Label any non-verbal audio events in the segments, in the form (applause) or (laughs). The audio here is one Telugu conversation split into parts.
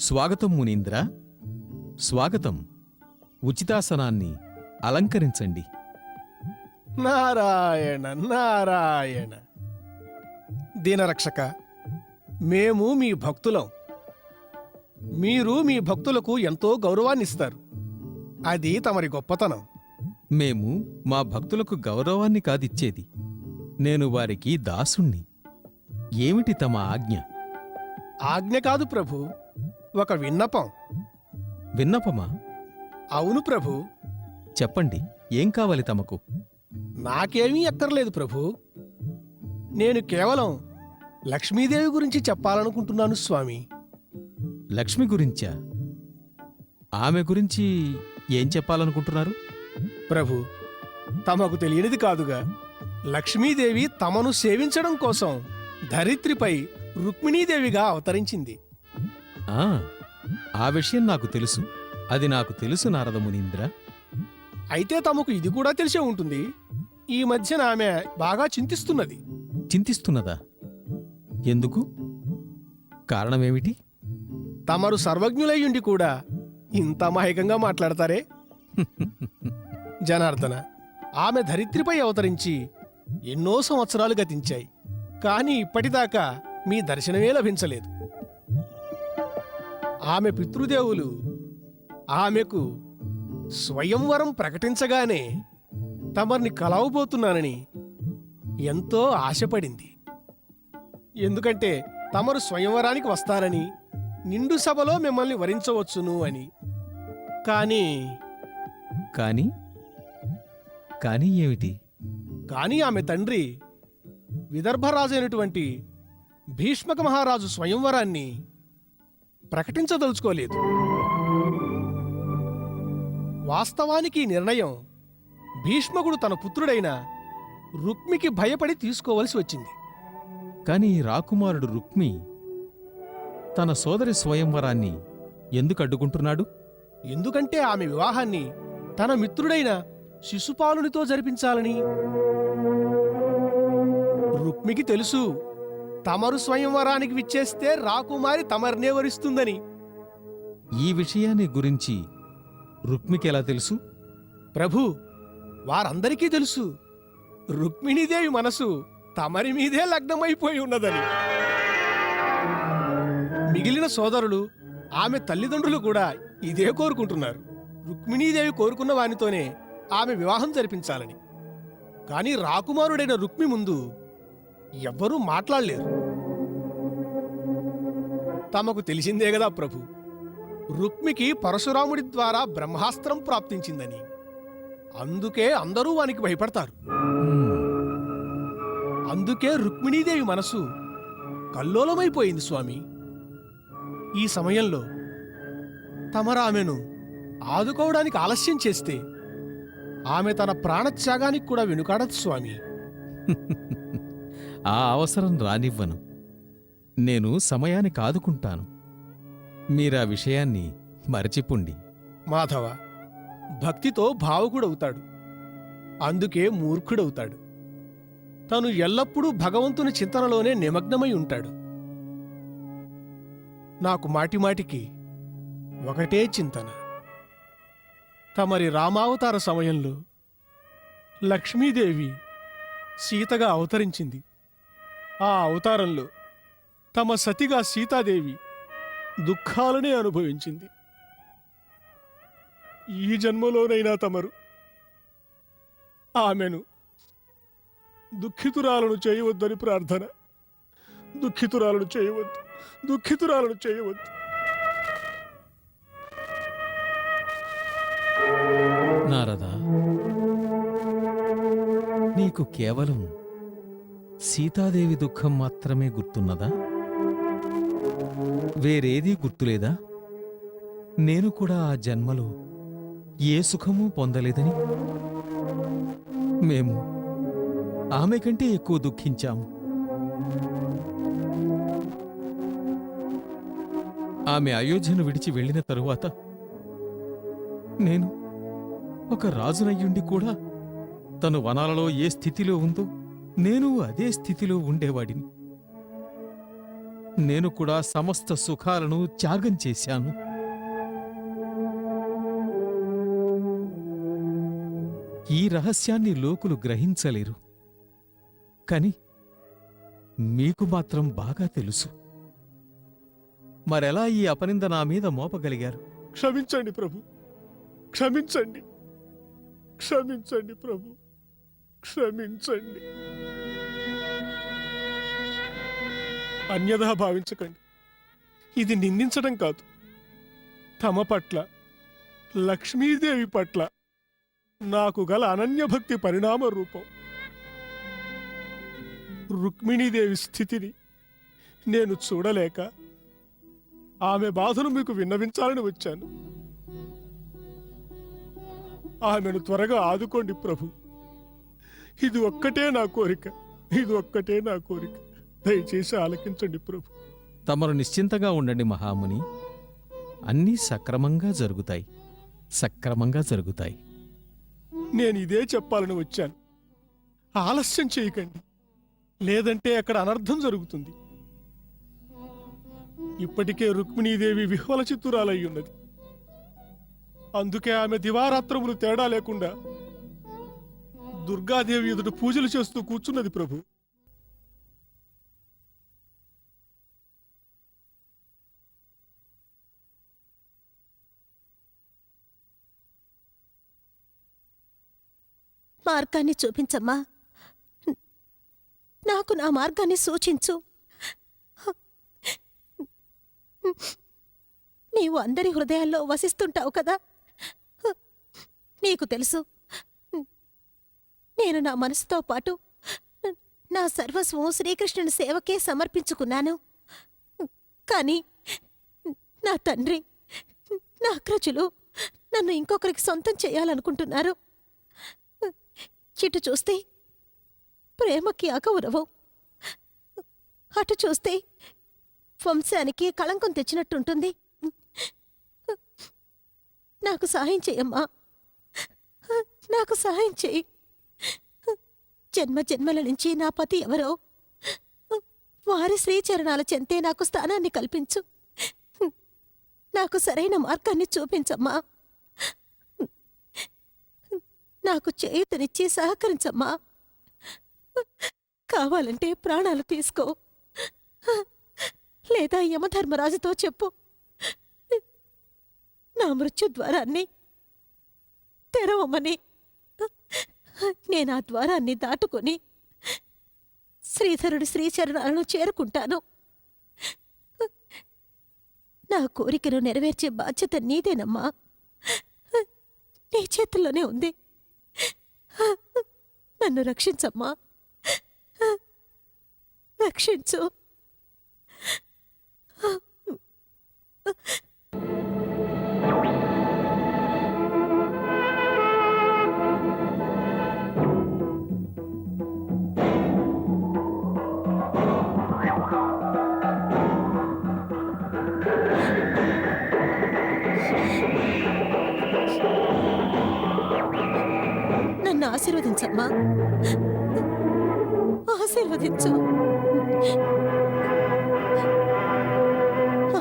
స్వాగతం మునీంద్ర. స్వాగతం. ఉచితాసనాన్ని అలంకరించండి. నారాయణ నారాయణ. దీనరక్షక మేము మీ భక్తులం. మీరు మీ భక్తులకు ఎంతో గౌరవాన్ని ఇస్తారు అది తమరి గొప్పతనం. మేము మా భక్తులకు గౌరవాన్ని కాదిచ్చేది. నేను వారికి దాసుణ్ణి. ఏమిటి తమ ఆజ్ఞ? ఆజ్ఞ కాదు ప్రభు ఒక విన్నపం. విన్నపమా? అవును ప్రభు. చెప్పండి ఏం కావాలి తమకు? నాకేమీ అక్కర్లేదు ప్రభు. నేను కేవలం లక్ష్మీదేవి గురించి చెప్పాలనుకుంటున్నాను స్వామి. లక్ష్మి గురించా? ఆమె గురించి ఏం చెప్పాలనుకుంటున్నారు? ప్రభు తమకు తెలియనిది కాదుగా. లక్ష్మీదేవి తమను సేవించడం కోసం ధరిత్రిపై రుక్మిణీదేవిగా అవతరించింది. ఆ విషయం నాకు తెలుసు. అది నాకు తెలుసు నారద మునీంద్ర. అయితే తమకు ఇది కూడా తెలిసే ఉంటుంది. ఈ మధ్యన ఆమె బాగా చింతిస్తున్నది. చింతిస్తున్నదా? ఎందుకు? కారణమేమిటి? తమరు సర్వజ్ఞులయ్యుండి కూడా ఇంత మాయకంగా మాట్లాడతారే? (laughs) జనార్దన ఆమె ధరిత్రిపై అవతరించి ఎన్నో సంవత్సరాలు గతించాయి. కానీ ఇప్పటిదాకా మీ దర్శనమే లభించలేదు. ఆమె పితృదేవులు ఆమెకు స్వయంవరం ప్రకటించగానే తమర్ని కలవబోతున్నానని ఎంతో ఆశపడింది. ఎందుకంటే తమరు స్వయంవరానికి వస్తారని నిండు సభలో మిమ్మల్ని వరించవచ్చును అని. కానీ కాని కాని ఏమిటి? కానీ ఆమె తండ్రి విదర్భరాజైనటువంటి భీష్మక మహారాజు స్వయంవరాన్ని ప్రకటించదలుచుకోలేదు. వాస్తవానికి ఈ నిర్ణయం భీష్మకుడు తన పుత్రుడైన రుక్మికి భయపడి తీసుకోవలసి వచ్చింది. కాని రాకుమారుడు రుక్మి తన సోదరి స్వయంవరాన్ని ఎందుకు అడ్డుకుంటున్నాడు? ఎందుకంటే ఆమె వివాహాన్ని తన మిత్రుడైన శిశుపాలునితో జరిపించాలని. రుక్మికి తెలుసు తమరు స్వయంవరానికి విచ్చేస్తే రాకుమారి తమరినే వరిస్తుందని. ఈ విషయాన్ని గురించి రుక్మికి ఎలా తెలుసు? ప్రభు వారందరికీ తెలుసు. రుక్మిణీదేవి మనసు తమరి మీదే లగ్నమైపోయి ఉన్నదని. మిగిలిన సోదరులు ఆమె తల్లిదండ్రులు కూడా ఇదే కోరుకుంటున్నారు. రుక్మిణీదేవి కోరుకున్న వానితోనే ఆమె వివాహం జరిపించాలని. కానీ రాకుమారుడైన రుక్మి ముందు ఎవ్వరూ మాట్లాడలేరు. తమకు తెలిసిందే కదా ప్రభు. రుక్మికి పరశురాముడి ద్వారా బ్రహ్మాస్త్రం ప్రాప్తించిందని. అందుకే అందరూ వానికి భయపడతారు. అందుకే రుక్మిణీదేవి మనసు కల్లోలమైపోయింది స్వామి. ఈ సమయంలో తమరామెను ఆదుకోవడానికి ఆలస్యం చేస్తే ఆమె తన ప్రాణత్యాగానికి కూడా వెనుకాడదు స్వామి. (laughs) ఆ అవసరం రానివ్వను. నేను సమయాన్ని కాదుకుంటాను. మీరా విషయాన్ని మరచిపుండి. మాధవ భక్తితో భావుకుడవుతాడు. అందుకే మూర్ఖుడవుతాడు. తను ఎల్లప్పుడూ భగవంతుని చింతనలోనే నిమగ్నమై ఉంటాడు. నాకు మాటిమాటికి ఒకటే చింతన. తమరి రామావతార సమయంలో లక్ష్మీదేవి సీతగా అవతరించింది. ఆ అవతారంలో తమ సతిగా సీతాదేవి దుఃఖాలనే అనుభవించింది. ఈ జన్మలోనైనా తమరు ఆమెను దుఃఖితురాలను చేయవద్దని ప్రార్థన. దుఃఖితురాలను చేయవద్దు. దుఃఖితురాలను చేయవద్దు. నారదా నీకు కేవలం సీతాదేవి దుఃఖం మాత్రమే గుర్తున్నదా? వేరేదీ గుర్తులేదా? నేను కూడా ఆ జన్మలో ఏ సుఖమూ పొందలేదని. మేము ఆమె కంటే ఎక్కువ దుఃఖించాము. ఆమె అయోధ్యను విడిచి వెళ్ళిన తరువాత నేను ఒక రాజునయ్యుండి కూడా తను వనాలలో ఏ స్థితిలో ఉందో నేను అదే స్థితిలో ఉండేవాడిని. నేను కూడా సమస్త సుఖాలను త్యాగం చేశాను. ఈ రహస్యాన్ని లోకులు గ్రహించలేరు. కాని మీకు మాత్రం బాగా తెలుసు. మరెలా ఈ అపనింద నా మీద మోపగలిగారు? క్షమించండి ప్రభు. క్షమించండి. క్షమించండి ప్రభు. క్షమించండి. అన్యథా భావించకండి. ఇది నిందించడం కాదు. తమ పట్ల లక్ష్మీదేవి పట్ల నాకు గల అనన్యభక్తి పరిణామ రూపం రుక్మిణీదేవి స్థితిని నేను చూడలేక ఆమె బాధను మీకు విన్నవించాలని వచ్చాను. ఆమెను త్వరగా ఆదుకోండి ప్రభు. ఇది ఒక్కటే నా కోరిక. ఇది ఒక్కటే నా కోరిక. దయచేసి ఆలకించండి ప్రభు. తమరు నిశ్చింతగా ఉండండి మహాముని. అన్నీ సక్రమంగా జరుగుతాయి. సక్రమంగా జరుగుతాయి. నేను ఇదే చెప్పాలని వచ్చాను. ఆలస్యం చేయకండి. లేదంటే అక్కడ అనర్థం జరుగుతుంది. ఇప్పటికే రుక్మిణీదేవి విహ్వల చిత్తురాలై ఉన్నది. అందుకే ఆమె దివారాత్రములు తేడా లేకుండా దుర్గాదేవి ఎదుట పూజలు చేస్తూ కూర్చున్నది ప్రభు. మార్గాన్ని చూపించమ్మా. నాకు నా మార్గాన్ని సూచించు. నీవు అందరి హృదయాల్లో వసిస్తుంటావు కదా. నీకు తెలుసు. నేను నా మనసుతో పాటు నా సర్వస్వం శ్రీకృష్ణుని సేవకే సమర్పించుకున్నాను. కానీ నా తండ్రి నా అగ్రజులు నన్ను ఇంకొకరికి సొంతం చేయాలనుకుంటున్నారు. ఇటు చూస్తే ప్రేమకి అగౌరవం. అటు చూస్తే వంశానికి కళంకం తెచ్చినట్టుంటుంది. నాకు సహాయం చేయమ్మా నాకు సహాయం చేయి. జన్మ జన్మల నుంచి నా పతి ఎవరో వారి శ్రీచరణాల చెంతే నాకు స్థానాన్ని కల్పించు. నాకు సరైన మార్గాన్ని చూపించమ్మా. నాకు చేయుతనిచ్చి సహకరించమ్మా. కావాలంటే ప్రాణాలు తీసుకో. లేదా యమధర్మరాజుతో చెప్పు. నా మృత్యు ద్వారాన్ని తెరవమని. నేను ఆ ద్వారాన్ని దాటుకొని శ్రీధరుడి శ్రీచరణాలను చేరుకుంటాను. నా కోరికను నెరవేర్చే బాధ్యత నీదేనమ్మా. నీ చేతుల్లోనే ఉంది. నన్ను రక్షించమ్మా. రక్షించు. నన్ను ఆశీర్వదించమ్మా. ఆశీర్వదించు.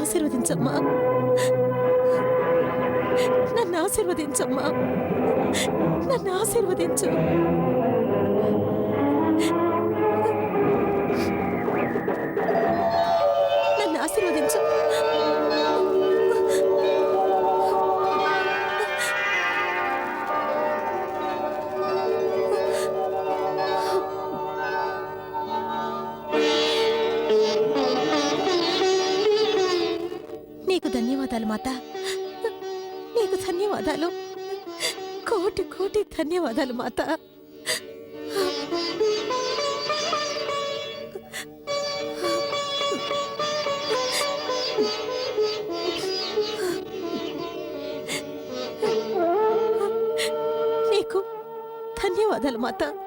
ఆశీర్వదించమ్మా. నన్ను ఆశీర్వదించమ్మా. నన్ను ఆశీర్వదించు. ధన్యవాదాలు మాత. ధన్యవాదాలు మాతా.